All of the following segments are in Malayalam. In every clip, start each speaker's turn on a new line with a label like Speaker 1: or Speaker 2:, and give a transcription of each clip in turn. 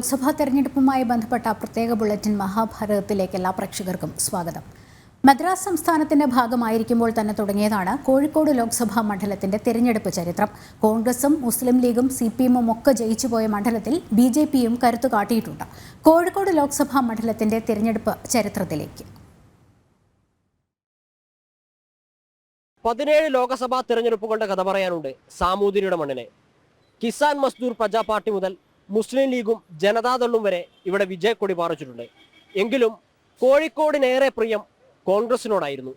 Speaker 1: ലോക്സഭാ തെരഞ്ഞെടുപ്പുമായി ബന്ധപ്പെട്ട പ്രത്യേക ബുള്ളറ്റിൻ മഹാഭാരതത്തിലേക്ക് എല്ലാ പ്രേക്ഷകർക്കും സ്വാഗതം മദ്രാസ് സംസ്ഥാനത്തിന്റെ ഭാഗമായിരിക്കുമ്പോൾ തന്നെ തുടങ്ങിയതാണ് കോഴിക്കോട് ലോക്സഭാ മണ്ഡലത്തിന്റെ തെരഞ്ഞെടുപ്പ് ചരിത്രം കോൺഗ്രസും മുസ്ലിം ലീഗും സി പി എമ്മും ഒക്കെ ജയിച്ചുപോയ മണ്ഡലത്തിൽ ബി ജെ പിയും കരുത്തു കാട്ടിയിട്ടുണ്ട് കോഴിക്കോട് ലോക്സഭാ മണ്ഡലത്തിന്റെ തെരഞ്ഞെടുപ്പ് ചരിത്രത്തിലേക്ക്
Speaker 2: പതിനേഴ് ലോക്സഭാ തെരഞ്ഞെടുപ്പുകളുടെ കഥ പറയാനുണ്ട് സാമൂതിരിയുടെ മണ്ണിനെ കിസാൻ മസ്ദൂർ പ്രജാ പാർട്ടി മുതൽ മുസ്ലിം ലീഗും ജനതാദളും വരെ ഇവിടെ വിജയക്കൊടി പാറിച്ചിട്ടുണ്ട് എങ്കിലും കോഴിക്കോടിനേറെ പ്രിയം കോൺഗ്രസിനോടായിരുന്നു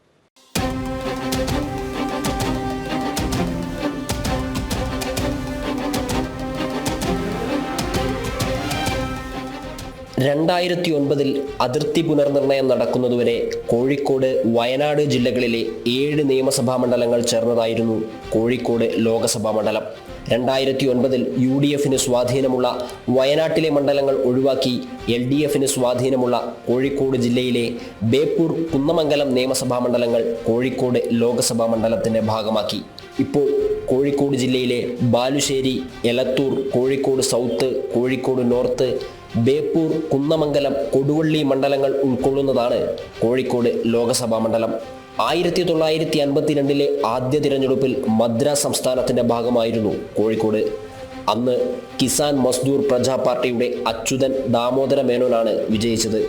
Speaker 2: രണ്ടായിരത്തി ഒൻപതിൽ അതിർത്തി പുനർനിർണയം നടക്കുന്നതുവരെ കോഴിക്കോട് വയനാട് ജില്ലകളിലെ ഏഴ് നിയമസഭാ മണ്ഡലങ്ങൾ ചേർന്നതായിരുന്നു കോഴിക്കോട് ലോകസഭാ മണ്ഡലം രണ്ടായിരത്തി ഒൻപതിൽ യു ഡി എഫിന് സ്വാധീനമുള്ള വയനാട്ടിലെ മണ്ഡലങ്ങൾ ഒഴിവാക്കി എൽ ഡി എഫിന് സ്വാധീനമുള്ള കോഴിക്കോട് ജില്ലയിലെ ബേപ്പൂർ കുന്നമംഗലം നിയമസഭാ മണ്ഡലങ്ങൾ കോഴിക്കോട് ലോക്സഭാ മണ്ഡലത്തിന്റെ ഭാഗമാക്കി ഇപ്പോൾ കോഴിക്കോട് ജില്ലയിലെ ബാലുശ്ശേരി എലത്തൂർ കോഴിക്കോട് സൗത്ത് കോഴിക്കോട് നോർത്ത് ബേപ്പൂർ കുന്നമംഗലം കൊടുവള്ളി മണ്ഡലങ്ങൾ ഉൾക്കൊള്ളുന്നതാണ് കോഴിക്കോട് ലോക്സഭാ മണ്ഡലം ആയിരത്തി തൊള്ളായിരത്തി അൻപത്തിരണ്ടിലെ ആദ്യ തിരഞ്ഞെടുപ്പിൽ മദ്രാസ് സംസ്ഥാനത്തിന്റെ ഭാഗമായിരുന്നു കോഴിക്കോട് അന്ന് കിസാൻ മസ്ദൂർ പ്രജാ പാർട്ടിയുടെ അച്യുതൻ ദാമോദര മേനോനാണ് വിജയിച്ചത്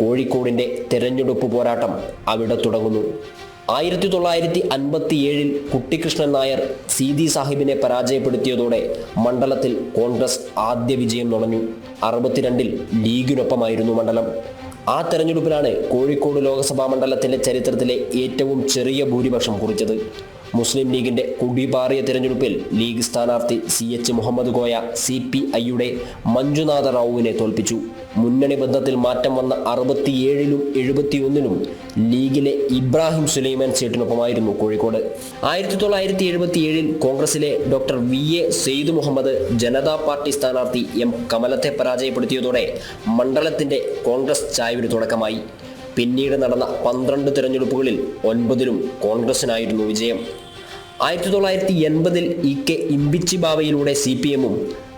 Speaker 2: കോഴിക്കോടിന്റെ തെരഞ്ഞെടുപ്പ് പോരാട്ടം അവിടെ തുടങ്ങുന്നു ആയിരത്തി തൊള്ളായിരത്തി അൻപത്തി ഏഴിൽ കുട്ടിക്കൃഷ്ണൻ നായർ ദി സാഹിബിനെ പരാജയപ്പെടുത്തിയതോടെ മണ്ഡലത്തിൽ കോൺഗ്രസ് ആദ്യ വിജയം നുണഞ്ഞു അറുപത്തിരണ്ടിൽ ലീഗിനൊപ്പമായിരുന്നു മണ്ഡലം ആ തെരഞ്ഞെടുപ്പിലാണ് കോഴിക്കോട് ലോക്സഭാ മണ്ഡലത്തിന്റെ ചരിത്രത്തിലെ ഏറ്റവും ചെറിയ ഭൂരിപക്ഷം കുറിച്ചത് മുസ്ലിം ലീഗിന്റെ കുടിപാറിയ തിരഞ്ഞെടുപ്പിൽ ലീഗ് സ്ഥാനാർത്ഥി C H Muhammad Koya C P ഐയുടെ മഞ്ജുനാഥ റാവുവിനെ തോൽപ്പിച്ചു മുന്നണി ബന്ധത്തിൽ മാറ്റം വന്ന അറുപത്തിയേഴിലും എഴുപത്തിയൊന്നിലും ലീഗിലെ ഇബ്രാഹിം സുലൈമാൻ സീറ്റിനൊപ്പമായിരുന്നു കോഴിക്കോട് ആയിരത്തി തൊള്ളായിരത്തി ഏഴിൽ കോൺഗ്രസിലെ doctor V A Sayed Muhammad Janata party സ്ഥാനാർത്ഥി എം കമലത്തെ പരാജയപ്പെടുത്തിയതോടെ മണ്ഡലത്തിന്റെ കോൺഗ്രസ് ചായവിന് തുടക്കമായി പിന്നീട് നടന്ന പന്ത്രണ്ട് തിരഞ്ഞെടുപ്പുകളിൽ ഒൻപതിലും കോൺഗ്രസിനായിരുന്നു വിജയം ആയിരത്തി തൊള്ളായിരത്തി എൺപതിൽ ഇ കെ ഇമ്പിച്ചി ഇമ്പിച്ചിബാവയിലൂടെ സി പി എമ്മും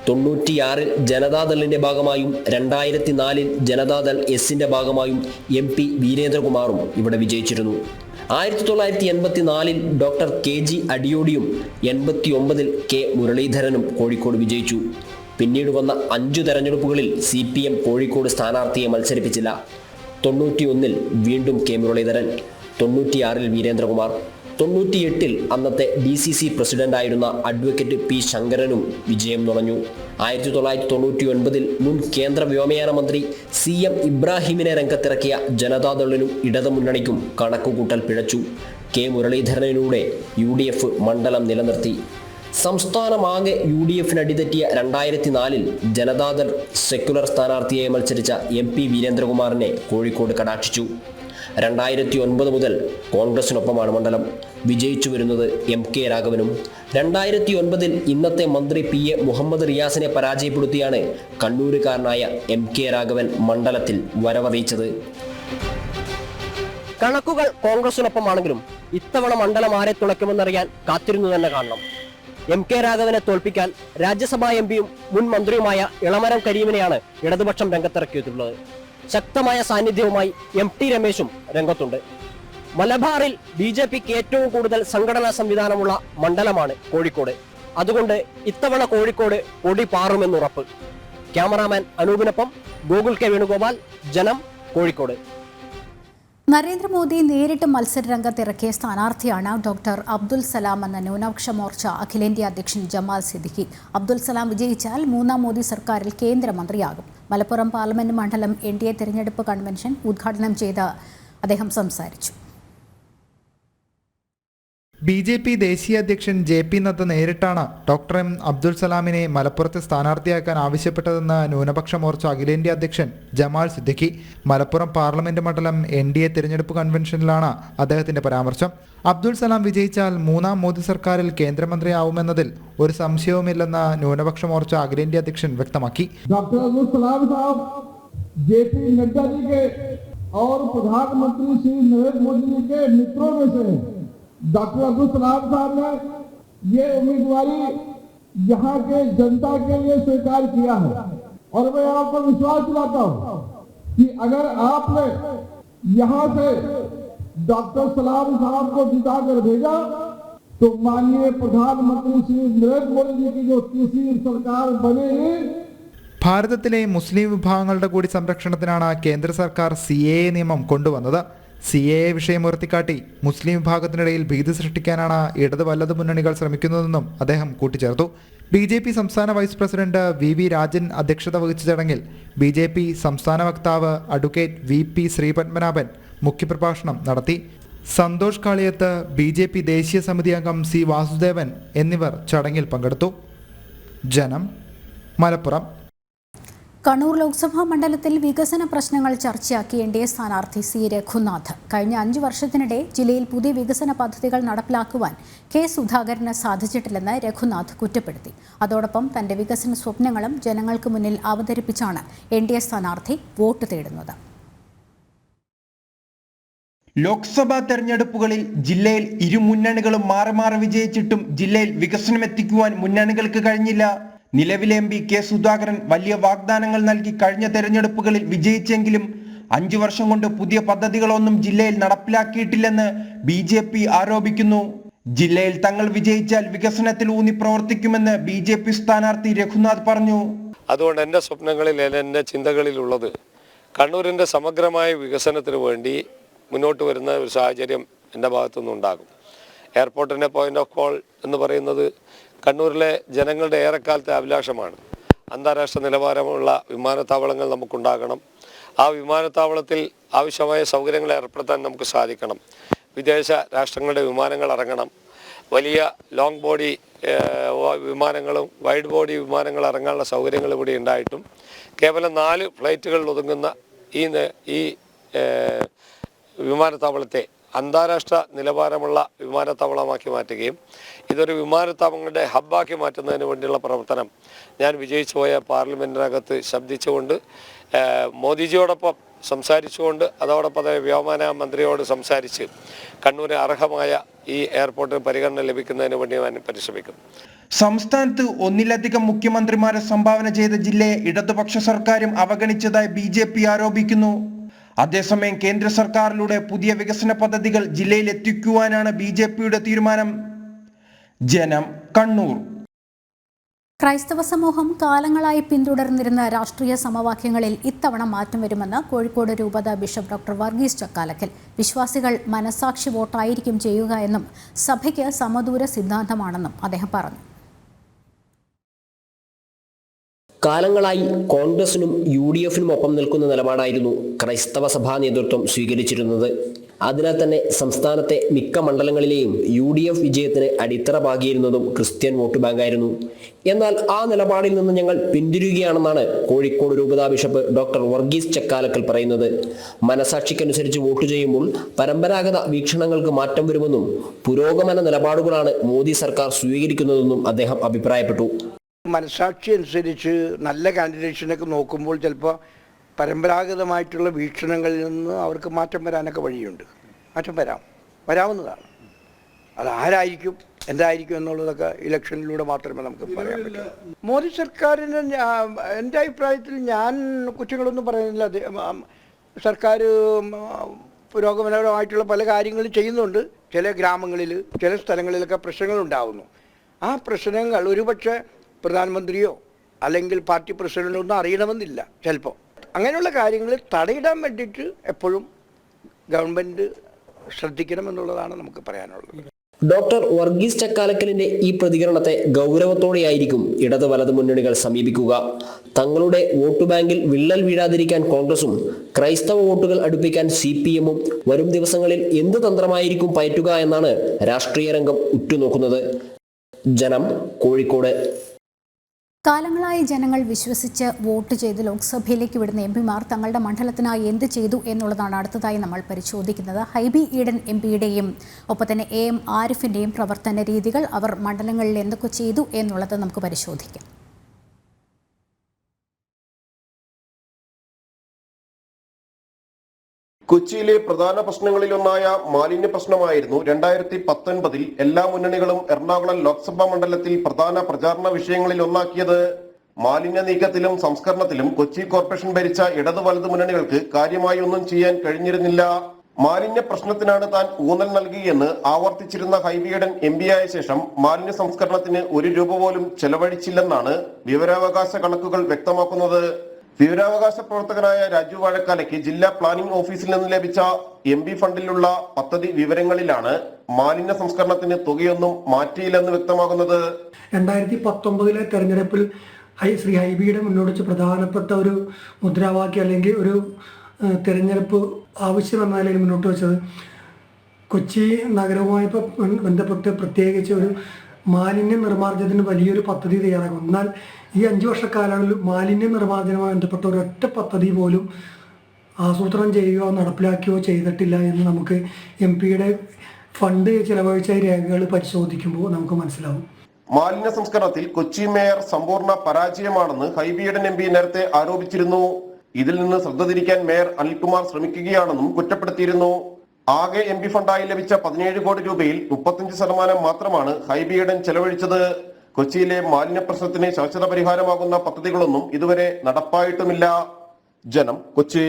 Speaker 2: തൊണ്ണൂറ്റിയാറിൽ ജനതാദളിൻ്റെ ഭാഗമായും രണ്ടായിരത്തി നാലിൽ ജനതാദൾ എസിൻ്റെ ഭാഗമായും എം പി വീരേന്ദ്രകുമാറും ഇവിടെ വിജയിച്ചിരുന്നു ആയിരത്തി തൊള്ളായിരത്തി എൺപത്തി നാലിൽ ഡോക്ടർ കെ ജി അടിയോടിയും എൺപത്തി ഒമ്പതിൽ കെ മുരളീധരനും കോഴിക്കോട് വിജയിച്ചു പിന്നീട് വന്ന അഞ്ചു തെരഞ്ഞെടുപ്പുകളിൽ സി പി എം കോഴിക്കോട് സ്ഥാനാർത്ഥിയെ മത്സരിപ്പിച്ചില്ല തൊണ്ണൂറ്റിയൊന്നിൽ വീണ്ടും കെ മുരളീധരൻ തൊണ്ണൂറ്റിയാറിൽ വീരേന്ദ്രകുമാർ തൊണ്ണൂറ്റിയെട്ടിൽ അന്നത്തെ ഡി സി സി പ്രസിഡന്റായിരുന്ന അഡ്വക്കേറ്റ് പി ശങ്കരനും വിജയം നുണഞ്ഞു ആയിരത്തി തൊള്ളായിരത്തി തൊണ്ണൂറ്റി ഒൻപതിൽ മുൻ കേന്ദ്ര വ്യോമയാന മന്ത്രി സി എം ഇബ്രാഹിമിനെ രംഗത്തിറക്കിയ ജനതാദളിനും ഇടതുമുന്നണിക്കും കണക്കുകൂട്ടൽ പിഴച്ചു കെ മുരളീധരനിലൂടെ യു ഡി എഫ് മണ്ഡലം നിലനിർത്തി സംസ്ഥാനമാകെ യു ഡി എഫിന് അടിതെറ്റിയ രണ്ടായിരത്തി നാലിൽ ജനതാദൾ സെക്യുലർ സ്ഥാനാർത്ഥിയായി മത്സരിച്ച എം പി വീരേന്ദ്രകുമാറിനെ കോഴിക്കോട് കടാക്ഷിച്ചു രണ്ടായിരത്തി ഒൻപത് മുതൽ കോൺഗ്രസിനൊപ്പമാണ് മണ്ഡലം വിജയിച്ചു വരുന്നത് എം കെ രാഘവനും രണ്ടായിരത്തി ഒൻപതിൽ ഇന്നത്തെ മന്ത്രി പി എ മുഹമ്മദ് റിയാസിനെ പരാജയപ്പെടുത്തിയാണ് കണ്ണൂരുകാരനായ എം കെ രാഘവൻ മണ്ഡലത്തിൽ വരവറിയിച്ചത് കണക്കുകൾ കോൺഗ്രസിനൊപ്പമാണെങ്കിലും ഇത്തവണ മണ്ഡലം ആരെ തുണയ്ക്കുമെന്നറിയാൻ കാത്തിരുന്നു തന്നെ കാണണം എം കെ രാഘവനെ തോൽപ്പിക്കാൻ രാജ്യസഭാ എം പിയും മുൻ മന്ത്രിയുമായ ഇളമരം കരീമിനെയാണ് ഇടതുപക്ഷം രംഗത്തിറക്കിയിട്ടുള്ളത് ശക്തമായ സാന്നിധ്യവുമായി എം ടി രമേശും രംഗത്തുണ്ട് മലബാറിൽ ബി ജെ പിക്ക് ഏറ്റവും കൂടുതൽ സംഘടനാ സംവിധാനമുള്ള മണ്ഡലമാണ് കോഴിക്കോട് അതുകൊണ്ട് ഇത്തവണ കോഴിക്കോട് ഒടി പാറുമെന്നുറപ്പ് ക്യാമറാമാൻ അനൂപിനൊപ്പം ഗോകുൽ കെ വേണുഗോപാൽ ജനം കോഴിക്കോട്
Speaker 1: നരേന്ദ്രമോദി നേരിട്ട് ഇറക്കിയ സ്ഥാനാർത്ഥിയാണ് ഡോക്ടർ അബ്ദുൽ സലാം എന്ന ന്യൂനപക്ഷ മോർച്ച അഖിലേന്ത്യാ അധ്യക്ഷൻ ജമാൽ സിദ്ദിഖി അബ്ദുൽ സലാം വിജയിച്ചാൽ മൂന്നാം മോദി സർക്കാരിൽ കേന്ദ്രമന്ത്രിയാകും മലപ്പുറം പാർലമെന്റ് മണ്ഡലം എൻ ഡി എ തെരഞ്ഞെടുപ്പ് കൺവെൻഷൻ ഉദ്ഘാടനം ചെയ്ത് അദ്ദേഹം സംസാരിച്ചു
Speaker 3: ബി ജെ പി ദേശീയ അധ്യക്ഷൻ ജെ പി നദ്ദ നേരിട്ടാണ് ഡോക്ടർ എം അബ്ദുൽ സലാമിനെ മലപ്പുറത്തെ സ്ഥാനാർത്ഥിയാക്കാൻ ആവശ്യപ്പെട്ടതെന്ന് ന്യൂനപക്ഷ മോർച്ച അഖിലേന്ത്യാ അധ്യക്ഷൻ ജമാൽ സിദ്ദിഖി മലപ്പുറം പാർലമെന്റ് മണ്ഡലം എൻ ഡി എ തിരഞ്ഞെടുപ്പ് കൺവെൻഷനിലാണ് അദ്ദേഹത്തിന്റെ പരാമർശം അബ്ദുൽ സലാം വിജയിച്ചാൽ മൂന്നാം മോദി സർക്കാരിൽ കേന്ദ്രമന്ത്രിയാവുമെന്നതിൽ ഒരു സംശയവുമില്ലെന്ന് ന്യൂനപക്ഷ മോർച്ച അഖിലേന്ത്യാ അധ്യക്ഷൻ വ്യക്തമാക്കി
Speaker 4: അബ്ദുൽ സലാം जी के और प्रधानमंत्री श्री नरेंद्र मोदी जी के मित्रों में से डॉक्टर अब्दुल सलाम साहब ने ये उम्मीदवारी यहाँ के जनता के लिए स्वीकार किया है और मैं आपको विश्वास दिलाता हूँ कि अगर आपने यहाँ से डॉक्टर सलाम साहब को जिता कर भेजा तो माननीय प्रधानमंत्री श्री नरेंद्र मोदी जी की जो तीसरी सरकार बनेगी
Speaker 3: ഭാരതത്തിലെ മുസ്ലിം വിഭാഗങ്ങളുടെ കൂടി സംരക്ഷണത്തിനാണ് കേന്ദ്ര സർക്കാർ സി എ നിയമം കൊണ്ടുവന്നത് സി എ എ വിഷയം ഉയർത്തിക്കാട്ടി മുസ്ലിം വിഭാഗത്തിനിടയിൽ ഭീതി സൃഷ്ടിക്കാനാണ് ഇടത് വല്ലത് മുന്നണികൾ ശ്രമിക്കുന്നതെന്നും അദ്ദേഹം കൂട്ടിച്ചേർത്തു ബി ജെ പി സംസ്ഥാന vice president V V Rajan അധ്യക്ഷത വഹിച്ച ചടങ്ങിൽ ബി ജെ പി സംസ്ഥാന വക്താവ് അഡ്വക്കേറ്റ് വി പി ശ്രീപത്മനാഭൻ മുഖ്യപ്രഭാഷണം നടത്തി Santhosh Kaliyath B J P ദേശീയ സമിതി അംഗം സി വാസുദേവൻ എന്നിവർ ചടങ്ങിൽ പങ്കെടുത്തു ജനം മലപ്പുറം
Speaker 1: കണ്ണൂർ ലോക്സഭാ മണ്ഡലത്തിൽ വികസന പ്രശ്നങ്ങൾ ചർച്ചയാക്കി എൻ ഡി എ സ്ഥാനാർത്ഥി സി രഘുനാഥ് കഴിഞ്ഞ അഞ്ചു വർഷത്തിനിടെ ജില്ലയിൽ പുതിയ വികസന പദ്ധതികൾ നടപ്പിലാക്കുവാൻ കെ സുധാകരന് സാധിച്ചിട്ടില്ലെന്ന് രഘുനാഥ് കുറ്റപ്പെടുത്തി അതോടൊപ്പം തന്റെ വികസന സ്വപ്നങ്ങളും ജനങ്ങൾക്ക് മുന്നിൽ അവതരിപ്പിച്ചാണ് എൻ ഡി എ സ്ഥാനാർത്ഥി വോട്ട് തേടുന്നത്
Speaker 4: ലോക്സഭാ
Speaker 5: തെരഞ്ഞെടുപ്പുകളിൽ ജില്ലയിൽ മുന്നണികളും മാറി മാറി വിജയിച്ചിട്ടും ജില്ലയിൽ വികസനം എത്തിക്കുവാൻ മുന്നണികൾക്ക് കഴിഞ്ഞില്ല നിലവിലെ എം പി കെ സുധാകരൻ വലിയ വാഗ്ദാനങ്ങൾ നൽകി കഴിഞ്ഞ തെരഞ്ഞെടുപ്പുകളിൽ വിജയിച്ചെങ്കിലും അഞ്ചു വർഷം കൊണ്ട് പുതിയ പദ്ധതികളൊന്നും ജില്ലയിൽ നടപ്പിലാക്കിയിട്ടില്ലെന്ന് ബി ജെ പി ആരോപിക്കുന്നു ജില്ലയിൽ തങ്ങൾ വിജയിച്ചാൽ വികസനത്തിൽ ഊന്നി പ്രവർത്തിക്കുമെന്ന് ബി ജെ പി സ്ഥാനാർത്ഥി രഘുനാഥ് പറഞ്ഞു
Speaker 6: അതുകൊണ്ട് എൻ്റെ സ്വപ്നങ്ങളിൽ എൻ്റെ ചിന്തകളിലുള്ളത് കണ്ണൂരിൻ്റെ സമഗ്രമായ വികസനത്തിന് വേണ്ടി മുന്നോട്ട് വരുന്ന ഒരു സാഹചര്യം എന്റെ ഭാഗത്തുനിന്നുണ്ടാകും എയർപോർട്ടിന്റെ പോയിന്റ് ഓഫ് കോൾ എന്ന് പറയുന്നത് കണ്ണൂരിലെ ജനങ്ങളുടെ ഏറെക്കാലത്തെ അഭിലാഷമാണ് അന്താരാഷ്ട്ര നിലവാരമുള്ള വിമാനത്താവളങ്ങൾ നമുക്കുണ്ടാകണം ആ വിമാനത്താവളത്തിൽ ആവശ്യമായ സൗകര്യങ്ങൾ ഏർപ്പെടുത്താൻ നമുക്ക് സാധിക്കണം വിദേശ രാഷ്ട്രങ്ങളുടെ വിമാനങ്ങൾ ഇറങ്ങണം വലിയ ലോങ് ബോഡി വിമാനങ്ങളും വൈഡ് ബോഡി വിമാനങ്ങൾ ഇറങ്ങാനുള്ള സൗകര്യങ്ങൾ ഇവിടെ ഉണ്ടായിട്ടും കേവലം നാല് ഫ്ലൈറ്റുകളിൽ ഒതുങ്ങുന്ന ഈ ഈ വിമാനത്താവളത്തെ അന്താരാഷ്ട്ര നിലവാരമുള്ള വിമാനത്താവളമാക്കി മാറ്റുകയും ഇതൊരു വിമാനത്താവളങ്ങളുടെ ഹബ്ബാക്കി മാറ്റുന്നതിന് വേണ്ടിയുള്ള പ്രവർത്തനം ഞാൻ വിജയിച്ചു പോയ പാർലമെൻറ്റിനകത്ത് ശബ്ദിച്ചുകൊണ്ട് മോദിജിയോടൊപ്പം സംസാരിച്ചുകൊണ്ട് അതോടൊപ്പം തന്നെ വ്യോമന മന്ത്രിയോട് സംസാരിച്ച് കണ്ണൂരിന് അർഹമായ ഈ എയർപോർട്ടിന് പരിഗണന ലഭിക്കുന്നതിന് വേണ്ടി ഞാൻ പരിശ്രമിക്കും
Speaker 5: സംസ്ഥാനത്ത് ഒന്നിലധികം മുഖ്യമന്ത്രിമാരെ സംഭാവന ചെയ്ത ജില്ലയെ ഇടതുപക്ഷ സർക്കാരും അവഗണിച്ചതായി ബി ആരോപിക്കുന്നു അതേസമയം കേന്ദ്ര സർക്കാരിലൂടെ പുതിയ വികസന പദ്ധതികൾ ജില്ലയിൽ എത്തിക്കുവാനാണ് ബി ജെ പിയുടെ തീരുമാനം ജനം കണ്ണൂർ
Speaker 1: ക്രൈസ്തവ സമൂഹം കാലങ്ങളായി പിന്തുടർന്നിരുന്ന രാഷ്ട്രീയ സമവാക്യങ്ങളിൽ ഇത്തവണ മാറ്റം വരുമെന്ന് കോഴിക്കോട് രൂപത ബിഷപ്പ് ഡോക്ടർ വർഗീസ് ചക്കാലക്കൽ വിശ്വാസികൾ മനസാക്ഷി വോട്ടായിരിക്കും ചെയ്യുക എന്നും സഭയ്ക്ക് സമദൂര സിദ്ധാന്തമാണെന്നും അദ്ദേഹം പറഞ്ഞു
Speaker 2: കാലങ്ങളായി കോൺഗ്രസിനും യു ഡി എഫിനും ഒപ്പം നിൽക്കുന്ന നിലപാടായിരുന്നു ക്രൈസ്തവ സഭാ നേതൃത്വം സ്വീകരിച്ചിരുന്നത് അതിനാൽ തന്നെ സംസ്ഥാനത്തെ മിക്ക മണ്ഡലങ്ങളിലെയും യു ഡി എഫ് വിജയത്തിന് അടിത്തറ പാകിയിരുന്നതും ക്രിസ്ത്യൻ വോട്ട് ബാങ്കായിരുന്നു എന്നാൽ ആ നിലപാടിൽ നിന്ന് ഞങ്ങൾ പിന്തിരിയുകയാണെന്നാണ് കോഴിക്കോട് രൂപതാ ബിഷപ്പ് ഡോക്ടർ വർഗീസ് ചക്കാലക്കൽ പറയുന്നത് മനസാക്ഷിക്കനുസരിച്ച് വോട്ട് ചെയ്യുമ്പോൾ പരമ്പരാഗത വീക്ഷണങ്ങൾക്ക് മാറ്റം വരുമെന്നും പുരോഗമന നിലപാടുകളാണ് മോദി സർക്കാർ സ്വീകരിക്കുന്നതെന്നും അദ്ദേഹം അഭിപ്രായപ്പെട്ടു
Speaker 5: മനസാക്ഷി അനുസരിച്ച് നല്ല കാൻഡിഡേറ്റ്സിനൊക്കെ നോക്കുമ്പോൾ ചിലപ്പോൾ പരമ്പരാഗതമായിട്ടുള്ള വീക്ഷണങ്ങളിൽ നിന്ന് അവർക്ക് മാറ്റം വരാനൊക്കെ വഴിയുണ്ട് മാറ്റം വരാം വരാവുന്നതാണ് അത് ആരായിരിക്കും എന്തായിരിക്കും എന്നുള്ളതൊക്കെ ഇലക്ഷനിലൂടെ മാത്രമേ നമുക്ക് പറയാൻ പറ്റൂ മോദി സർക്കാരിന് എൻ്റെ അഭിപ്രായത്തിൽ ഞാൻ കുറ്റങ്ങളൊന്നും പറയുന്നില്ല സർക്കാർ പുരോഗമനപരമായിട്ടുള്ള പല കാര്യങ്ങളും ചെയ്യുന്നുണ്ട് ചില ഗ്രാമങ്ങളിൽ ചില സ്ഥലങ്ങളിലൊക്കെ പ്രശ്നങ്ങളുണ്ടാവുന്നു ആ പ്രശ്നങ്ങൾ ഒരുപക്ഷെ പ്രധാനമന്ത്രിയോ അല്ലെങ്കിൽ പാർട്ടി പ്രസിഡന്റോ ഒന്നും അറിയണമെന്നില്ല ചിലപ്പോൾ അങ്ങനെയുള്ള കാര്യങ്ങൾ തടയിടാൻ വേണ്ടിയിട്ട് എപ്പോഴും ഗവൺമെന്റ് ശ്രദ്ധിക്കണം എന്നുള്ളതാണ് നമുക്ക് പറയാനുള്ളത്
Speaker 2: ഡോക്ടർ വർഗീസ് ചക്കാലക്കലിന്റെ ഈ പ്രതികരണത്തെ ഗൗരവത്തോടെയായിരിക്കും ഇടത് വലത് മുന്നണികൾ സമീപിക്കുക തങ്ങളുടെ വോട്ട് ബാങ്കിൽ വിള്ളൽ വീഴാതിരിക്കാൻ കോൺഗ്രസും ക്രൈസ്തവ വോട്ടുകൾ അടുപ്പിക്കാൻ സി പി എമ്മും വരും ദിവസങ്ങളിൽ എന്ത് തന്ത്രമായിരിക്കും പയറ്റുക എന്നാണ് രാഷ്ട്രീയ രംഗം ഉറ്റുനോക്കുന്നത് ജനം കോഴിക്കോട്
Speaker 1: കാലങ്ങളായി ജനങ്ങൾ വിശ്വസിച്ച് വോട്ട് ചെയ്ത് ലോക്സഭയിലേക്ക് വിടുന്ന എം പിമാർ തങ്ങളുടെ മണ്ഡലത്തിനായി എന്ത് ചെയ്തു എന്നുള്ളതാണ് അടുത്തതായി നമ്മൾ പരിശോധിക്കുന്നത് ഹൈബി ഈഡൻ എം പിയുടെയും ഒപ്പം തന്നെ എ എം ആരിഫിൻ്റെയും പ്രവർത്തന രീതികൾ അവർ മണ്ഡലങ്ങളിൽ എന്തൊക്കെ ചെയ്തു എന്നുള്ളത് നമുക്ക് പരിശോധിക്കാം
Speaker 3: കൊച്ചിയിലെ പ്രധാന പ്രശ്നങ്ങളിലൊന്നായ
Speaker 7: മാലിന്യ പ്രശ്നമായിരുന്നു രണ്ടായിരത്തി പത്തൊൻപതിൽ എല്ലാ മുന്നണികളും എറണാകുളം ലോക്സഭാ മണ്ഡലത്തിൽ പ്രധാന പ്രചാരണ വിഷയങ്ങളിൽ ഒന്നാക്കിയത് മാലിന്യ നീക്കത്തിലും സംസ്കരണത്തിലും കൊച്ചി കോർപ്പറേഷൻ ഭരിച്ച ഇടതു വലതു മുന്നണികൾക്ക് കാര്യമായി ഒന്നും ചെയ്യാൻ കഴിഞ്ഞിരുന്നില്ല മാലിന്യ പ്രശ്നത്തിനാണ് താൻ ഊന്നൽ നൽകിയെന്ന് ആവർത്തിച്ചിരുന്ന ഹൈബിയടൻ എം പി ആയ ശേഷം മാലിന്യ സംസ്കരണത്തിന് ഒരു രൂപ പോലും ചെലവഴിച്ചില്ലെന്നാണ് വിവരാവകാശ കണക്കുകൾ വ്യക്തമാക്കുന്നത് വിവരാവകാശ പ്രവർത്തകനായ രാജു വാഴക്കാലയ്ക്ക് ജില്ലാ പ്ലാനിംഗ് ഓഫീസിൽ നിന്ന് ലഭിച്ച എം ബി ഫണ്ടിലുള്ള പദ്ധതി വിവരങ്ങളിലാണ് മാലിന്യ സംസ്കരണത്തിന് തുകയൊന്നും മാറ്റിയില്ലെന്ന് വ്യക്തമാകുന്നത്
Speaker 5: രണ്ടായിരത്തി പത്തൊമ്പതിലെ തെരഞ്ഞെടുപ്പിൽ ശ്രീ ഹൈബിയുടെ മുന്നോടിച്ച് പ്രധാനപ്പെട്ട ഒരു മുദ്രാവാക്യം അല്ലെങ്കിൽ ഒരു തെരഞ്ഞെടുപ്പ് ആവശ്യം എന്നാലും മുന്നോട്ട് വെച്ചത് കൊച്ചി നഗരവുമായി ബന്ധപ്പെട്ട് പ്രത്യേകിച്ച് ഒരു മാലിന്യ നിർമ്മാർജ്ജത്തിന് വലിയൊരു പദ്ധതി തയ്യാറാക്കും എന്നാൽ ഈ അഞ്ചു വർഷ കാലയളവിൽ മാലിന്യ നിർമ്മാർജ്ജനവുമായി ബന്ധപ്പെട്ട ഒരൊറ്റ പദ്ധതി പോലും ആസൂത്രണം ചെയ്യുകയോ നടപ്പിലാക്കുകയോ ചെയ്തിട്ടില്ല എന്ന് നമുക്ക് എം പിയുടെ ഫണ്ട് ചെലവഴിച്ച രേഖകൾ പരിശോധിക്കുമ്പോൾ നമുക്ക് മനസ്സിലാവും
Speaker 7: മാലിന്യ സംസ്കരണത്തിൽ കൊച്ചി മേയർ സമ്പൂർണ്ണ പരാജയമാണെന്ന് ഹൈബിയുടെ എം പി നേരത്തെ ആരോപിച്ചിരുന്നു ഇതിൽ നിന്ന് ശ്രദ്ധ തിരിക്കാൻ മേയർ അനിൽകുമാർ ശ്രമിക്കുകയാണെന്നും കുറ്റപ്പെടുത്തിയിരുന്നു ആകെ എം പി ഫണ്ടായി ലഭിച്ച പതിനേഴ് കോടി രൂപയിൽ മുപ്പത്തിയഞ്ച് ശതമാനം മാത്രമാണ് ഹൈബിയുടെ ചെലവഴിച്ചത് കൊച്ചിയിലെ മാലിന്യ പ്രശ്നത്തിന് ശാശ്വത പരിഹാരമാകുന്ന പദ്ധതികളൊന്നും ഇതുവരെ നടപ്പായിട്ടുമില്ല ജനം കൊച്ചി